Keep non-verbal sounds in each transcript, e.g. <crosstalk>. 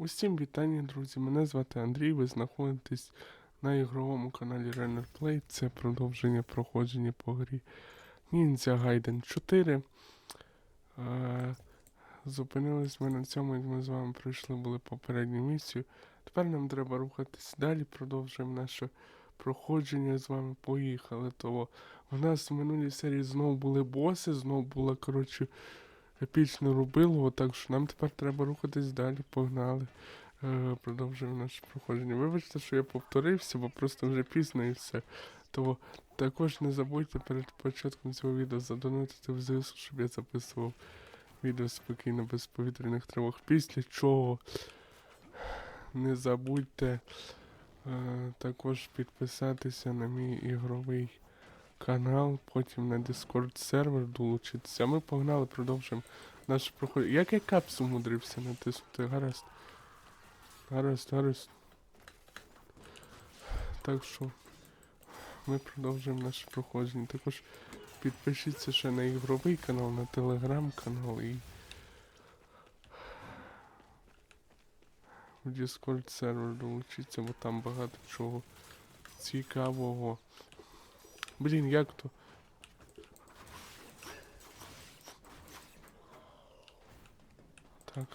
Усім вітання, друзі. Мене звати Андрій. Ви знаходитесь на ігровому каналі Runner Play. Це продовження проходження по грі Ninja Gaiden 4. Е, Зупинились ми на цьому, як ми з вами пройшли були попередню місію. Тепер нам треба рухатись далі, продовжуємо наше проходження з вами. Поїхали. Того у нас в минулій серії знову були боси, знову була, коротше, епічне рубило, так що нам тепер треба рухатись далі, погнали. Е, продовжуємо наше проходження. Вибачте, що я повторився, бо просто вже пізно і все. Тому також не забудьте перед початком цього відео задонатити в ЗСУ, щоб я записував відео спокійно без повітряних тривог. Після чого не забудьте е, також підписатися на мій ігровий канал, потім на Discord сервер долучитися. А ми погнали, продовжуємо наше проходження. Як я капсу мудрився натиснути? Гаразд. Гаразд, гаразд. Так що ми продовжуємо наше проходження. Також підпишіться ще на ігровий канал, на телеграм-канал і в Discord сервер долучіться, бо там багато чого цікавого. Блін, як то? Так.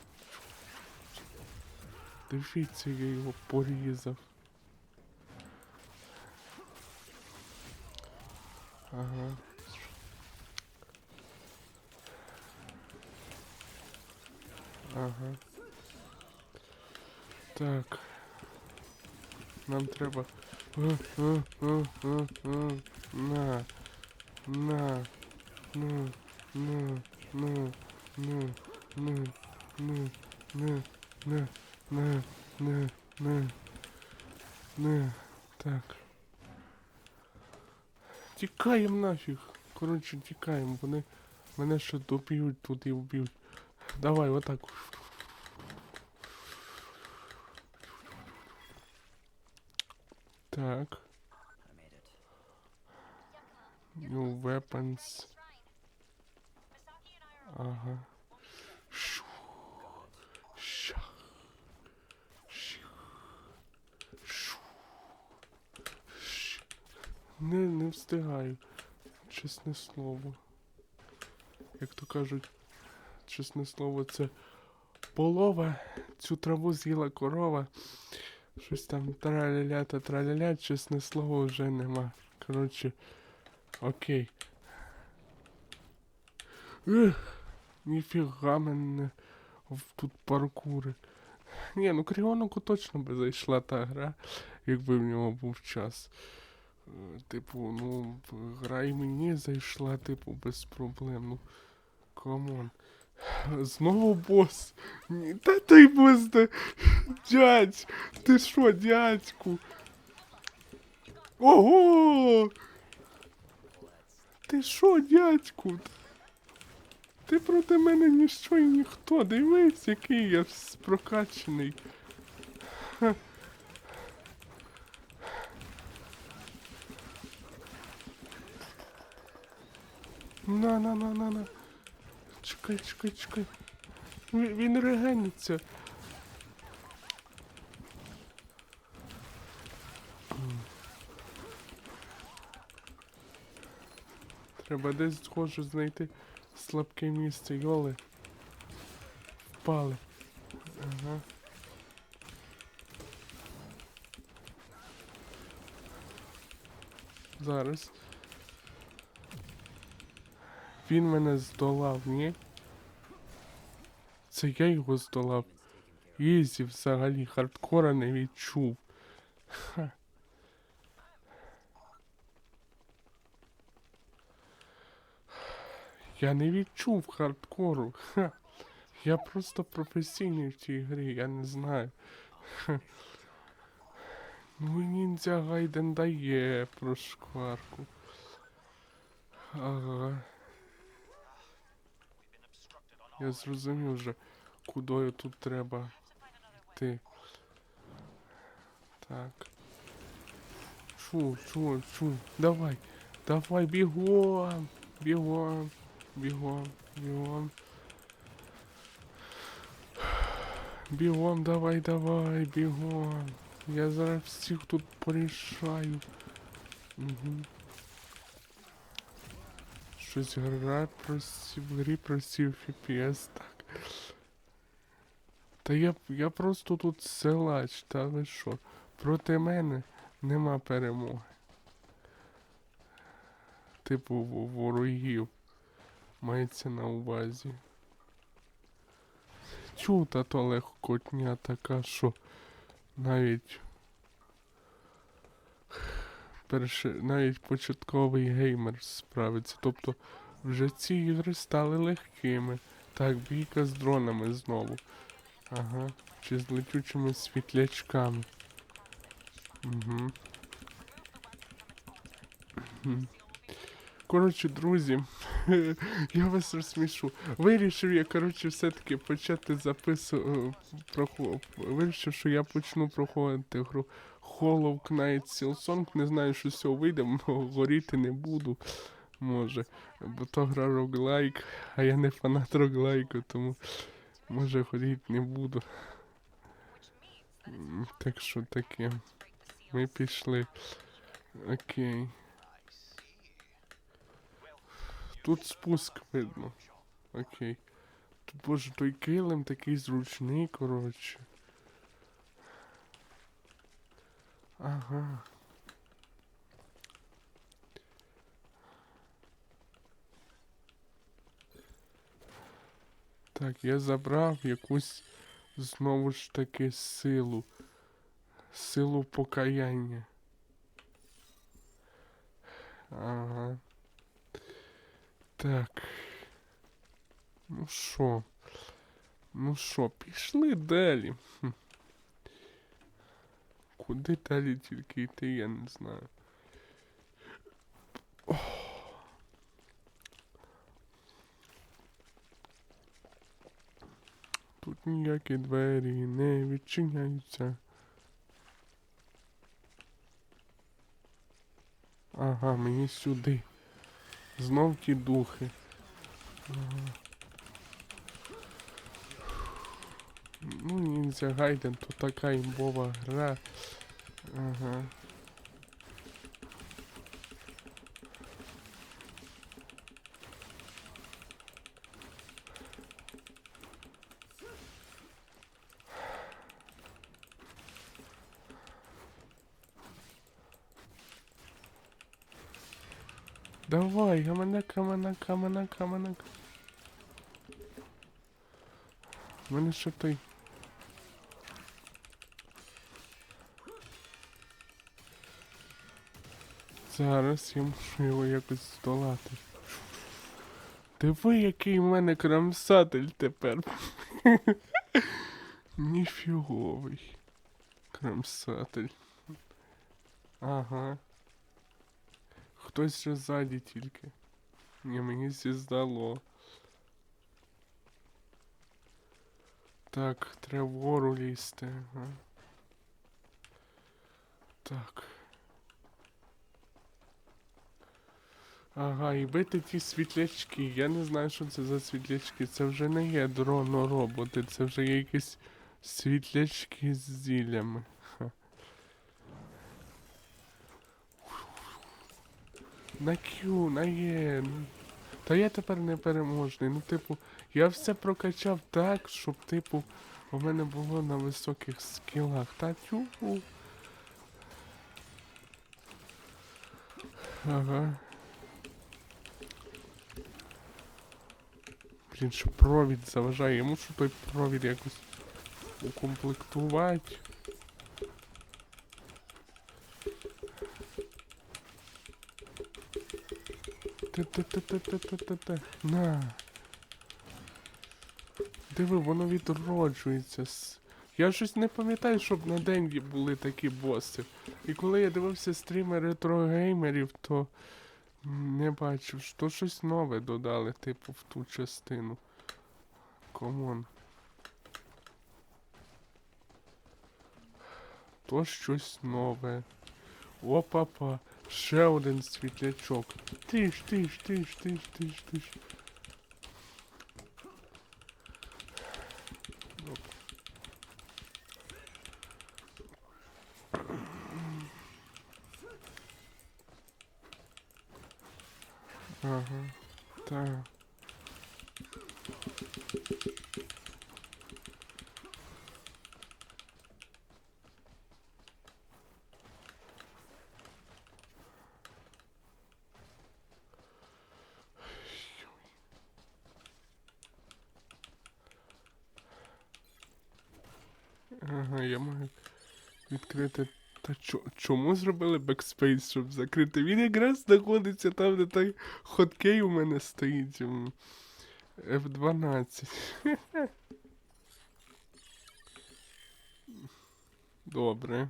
Дивіться, я його порізав. Ага. Ага. Так. Нам треба. На. На. Ну. Ну. Ну. Ну. Ну. Ну. Ну. На. На. На. На. На. Так. Тікаємо нафіг. Коротше, тікаємо. Вони мене ще доб'ють тут і вб'ють. Давай, отак. Так. New weapons. Ага. Шу. Ша. Шу. Шу. Ш. Не, не встигаю. Чесне слово. Як то кажуть, чесне слово, це полова. Цю траву з'їла корова. Щось там траля-ля та траля-ля, чесне слово, вже нема. Коротше, окей. Ех, ніфіга мене тут паркури. Ні, ну Кріоноку точно би зайшла та гра, якби в нього був час. Е, Типу, ну, гра і мені зайшла, типу, без проблем. Ну, камон. Знову бос. Та той бос. Дядь, ти що, дядьку? Ого! Ти що, дядьку? Ти проти мене ніщо і ніхто. Дивись, який я прокачаний. Ха. На, на, на, на, на. Чекай, чекай, чекай. Він, він регениться. Треба десь схоже знайти слабке місце, йоли. Впали. Ага. Зараз. Він мене здолав, ні? Це я його здолав. Ізі взагалі хардкора не відчув. Ха. Я не відчув хардкору. Ха. Я просто професійний в цій грі, я не знаю. Ну ніндзя Гайден дає про шкварку. Ага. Я зрозумів вже, кудою тут треба йти. Так. Чу, чу, чу. Давай. Давай, бігом. Бігом. Бігом. Бігом. Бігом, давай, давай, бігом. Я зараз всіх тут порішаю. Угу. Щось гра просів, в грі просів FPS, так. Та я, я просто тут силач, та ви що? Проти мене нема перемоги. Типу ворогів. Мається на увазі. Чу, та то легкотня така, що навіть перше, навіть початковий геймер справиться. Тобто вже ці ігри стали легкими. Так, бійка з дронами знову. Ага. Чи з летючими світлячками. Угу. Коротше, друзі, <laughs> я вас розсмішу. Вирішив я, коротше, все-таки почати записувати. Вирішив, що я почну проходити гру Hollow Knight Silsong. Не знаю, що з цього вийде, горіти не буду. Може. Бо то гра роглайк, а я не фанат роглайку, тому може горіти не буду. Так що таке. Ми пішли. Окей. Тут спуск видно. Окей. Боже, той килим такий зручний, коротше. Ага. Так, я забрав якусь знову ж таки силу. Силу покаяння. Ага. Так. Ну що? Ну що, пішли далі. Куди далі тільки йти, я не знаю. Тут ніякі двері не відчиняються. Ага, мені сюди. Знов ті духи. Ага. Ну, Ніндзя Гайден, то така імбова гра. Ага. Давай, гамана, камана, камана, камана. У мене ще той. Зараз я мушу його якось здолати. Диви, який в мене крамсатель тепер. <laughs> Ніфіговий. Крамсатель. Ага. Хтось ще ззаді тільки. Ні, мені всі здало. Так, треба вгору лізти. Ага. Так. Ага, і бити ті світлячки. Я не знаю, що це за світлячки. Це вже не є дроно-роботи, це вже є якісь світлячки з зіллями. Ха. На Q, на Е. ну. Та я тепер не переможний. Ну, типу, я все прокачав так, щоб, типу, у мене було на високих скілах. Та тю. Ага. Блін, що провід заважає. Я мушу той провід якось укомплектувати. Те-те-те-те-те-те-те. На. Диви, воно відроджується. Я щось не пам'ятаю, щоб на день були такі боси. І коли я дивився стріми ретрогеймерів, то не бачив, що щось нове додали, типу, в ту частину. Комон. То щось нове. Опа-па. Ще один світлячок. Тиш, тиш, тиш, тиш, тиш, тиш. Оп. Ага. Так. Ага, я маю відкрити. Та чо, чому зробили бекспейс, щоб закрити? Він якраз знаходиться там, де той хоткей у мене стоїть. F12. Добре.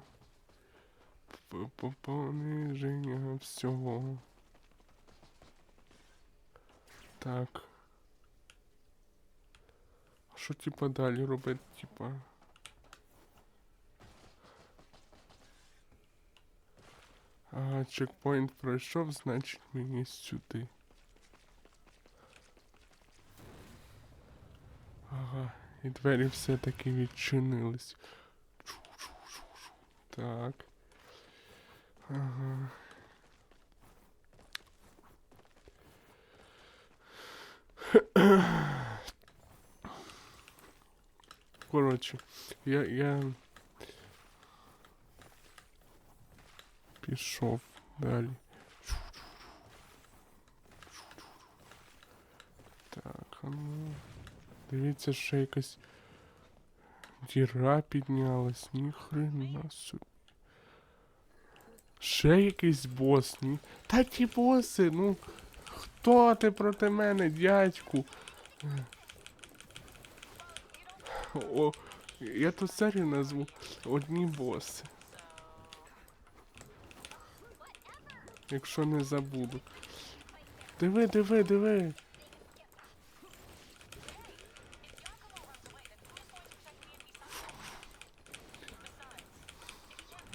Пониження всього. Так. А що типа далі робити, типа? Ага, чекпоінт пройшов, значить мені сюди. Ага, і двері все-таки відчинились. Так. Ага. Коротше, я, я пішов далі. Так, а ну. Дивіться, ще якась діра піднялась, ніхрена собі. Ще якийсь бос, ні. Та ті боси, ну. Хто ти проти мене, дядьку? О, я ту серію назву одні боси. Якщо не забуду. Диви, диви, диви.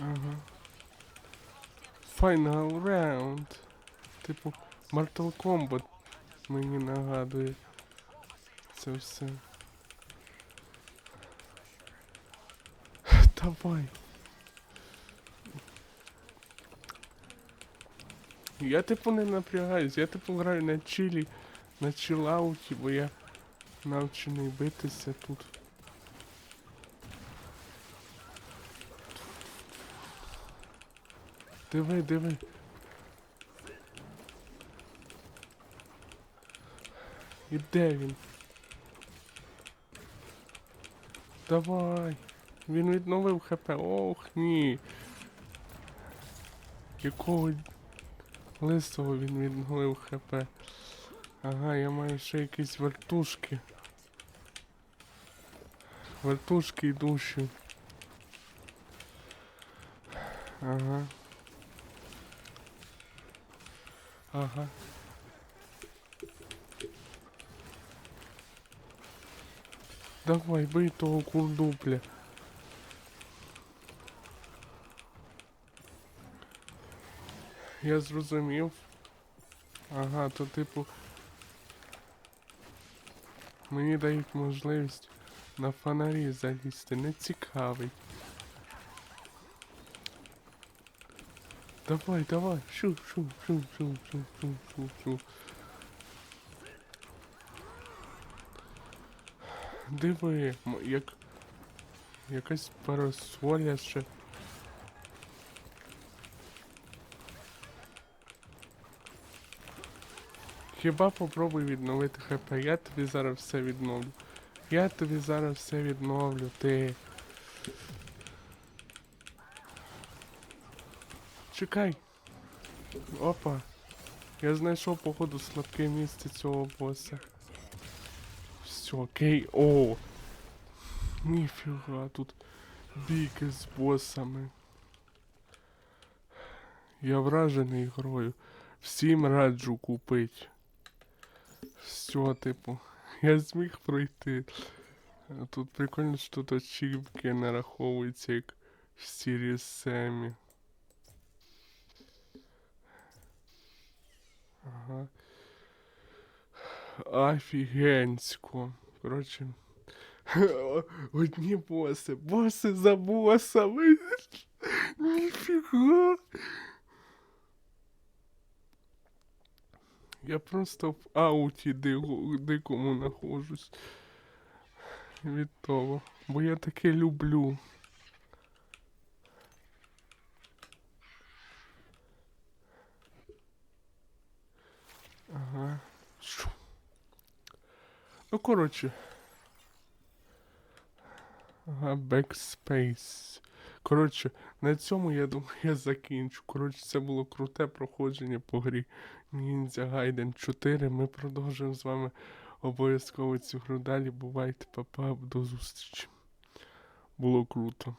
Ага. Final round. Типу, Mortal Kombat мені нагадує. Це все. Давай. Я типу не напрягаюсь, я типу граю на чилі, на чилауті, бо я навчений битися тут. Диви, диви. І де він? Давай. Він відновив ХП. Ох, ні. Якого лисого він відновив ХП. Ага, я маю ще якісь вертушки. Вертушки і душі. Ага. Ага. Давай, бий того курдупля. Я зрозумів. Ага, то типу. Мені дають можливість на фонарі залізти. Не цікавий. Давай, давай. Шу, шу, шу, шу, шу, шу, шу, шу. Диви, як. Якась парасоля ще. Хіба попробуй відновити ХП, я тобі зараз все відновлю. Я тобі зараз все відновлю, ти. Чекай. Опа. Я знайшов, походу, слабке місце цього боса. Все, окей. О! Ніфіга, тут бійки з босами. Я вражений грою. Всім раджу купить. Все, типу, я зміг пройти. Тут прикольно, що тут ачівки нараховуються як в Сірі Семі. Ага. Офігенсько. Коротше. <laughs> Одні боси. Боси за босами. <laughs> Ніфіга. Я просто в ауті дикому нахожусь. Від того. Бо я таке люблю. Ага. Ну, коротше. Ага, backspace. Коротше, на цьому я думаю, <laughs> я закінчу. Коротше, це було круте проходження по грі Ninja Gaiden 4. Ми продовжуємо з вами обов'язково цю гру далі. Бувайте, папа, до зустрічі. Було круто.